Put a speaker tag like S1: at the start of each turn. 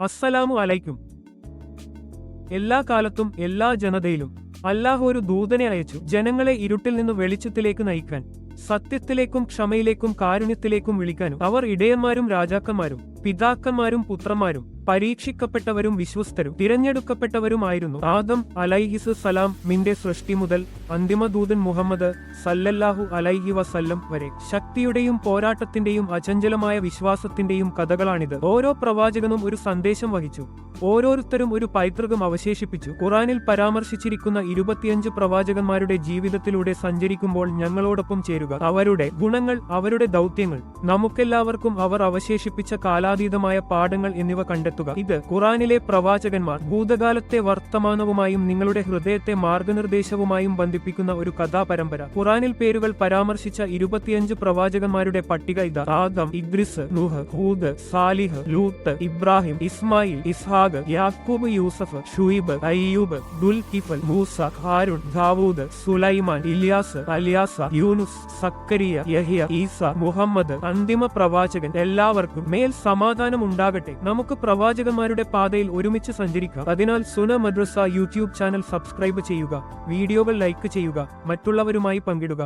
S1: അസ്സലാമു അലൈക്കും. എല്ലാ കാലത്തും എല്ലാ ജനതയിലും അല്ലാഹു ഒരു ദൂതനെ അയച്ചു ജനങ്ങളെ ഇരുട്ടിൽ നിന്ന് വെളിച്ചത്തിലേക്ക് നയിക്കാൻ. സത്യത്തിലേക്കും ക്ഷമയിലേക്കും കാരുണ്യത്തിലേക്കും വിളിക്കാനും അവർ ഇടയന്മാരും രാജാക്കന്മാരും പിതാക്കന്മാരും പുത്രന്മാരും പരീക്ഷിക്കപ്പെട്ടവരും വിശ്വസ്തരും തിരഞ്ഞെടുക്കപ്പെട്ടവരുമായിരുന്നു. ആദം അലൈഹിസ് സലാം മിന്റെ സൃഷ്ടി മുതൽ അന്തിമദൂതൻ മുഹമ്മദ് സല്ലല്ലാഹു അലൈഹി വസല്ലം വരെ. ശക്തിയുടെയും പോരാട്ടത്തിന്റെയും അചഞ്ചലമായ വിശ്വാസത്തിന്റെയും കഥകളാണിത്. ഓരോ പ്രവാചകനും ഒരു സന്ദേശം വഹിച്ചു. ഓരോരുത്തരും ഒരു പൈതൃകം അവശേഷിപ്പിച്ചു. ഖുറാനിൽ പരാമർശിച്ചിരിക്കുന്ന ഇരുപത്തിയഞ്ച് പ്രവാചകന്മാരുടെ ജീവിതത്തിലൂടെ സഞ്ചരിക്കുമ്പോൾ ഞങ്ങളോടൊപ്പം ചേരുക. അവരുടെ ഗുണങ്ങൾ അവരുടെ ദൗത്യങ്ങൾ. നമുക്കെല്ലാവർക്കും അവർ അവശേഷിപ്പിച്ച കാലാതീതമായ പാഠങ്ങൾ എന്നിവ കണ്ടെത്തുക. ഇത് ഖുറാനിലെ പ്രവാചകന്മാർ ഭൂതകാലത്തെ വർത്തമാനവുമായും നിങ്ങളുടെ ഹൃദയത്തെ മാർഗനിർദ്ദേശവുമായും ബന്ധിപ്പിക്കുന്ന ഒരു കഥാപരമ്പര. ഖുറാനിൽ പേരുകൾ പരാമർശിച്ച ഇരുപത്തിയഞ്ച് പ്രവാചകന്മാരുടെ പട്ടിക ഇതാ. ആദം ഇദ്രിസ് നുഹ് ഹൂദ് സാലിഹ് ലൂത്ത് ഇബ്രാഹിം ഇസ്മായിൽ ഇസ്ഹാഖ് യാക്കൂബ് യൂസഫ് ഷുയിബ് അയ്യൂബ് ദുൽ കിഫൽ മൂസ ഹാരുൺ ദാവൂദ് സുലൈമാൻ ഇലിയാസ് അലിയാസ യൂനുസ് സക്കരിയ യഹിയ ഈസ മുഹമ്മദ് അന്തിമ പ്രവാചകൻ എല്ലാവർക്കും മേൽ സമാധാനം ഉണ്ടാകട്ടെ. നമുക്ക് പ്രവാചകന്മാരുടെ പാതയിൽ ഒരുമിച്ച് സഞ്ചരിക്കാം. അതിനാൽ Sunna Madrasa YouTube channel subscribe ചെയ്യുക വീഡിയോകൾ ലൈക്ക് ചെയ്യുക മറ്റുള്ളവരുമായി പങ്കിടുക.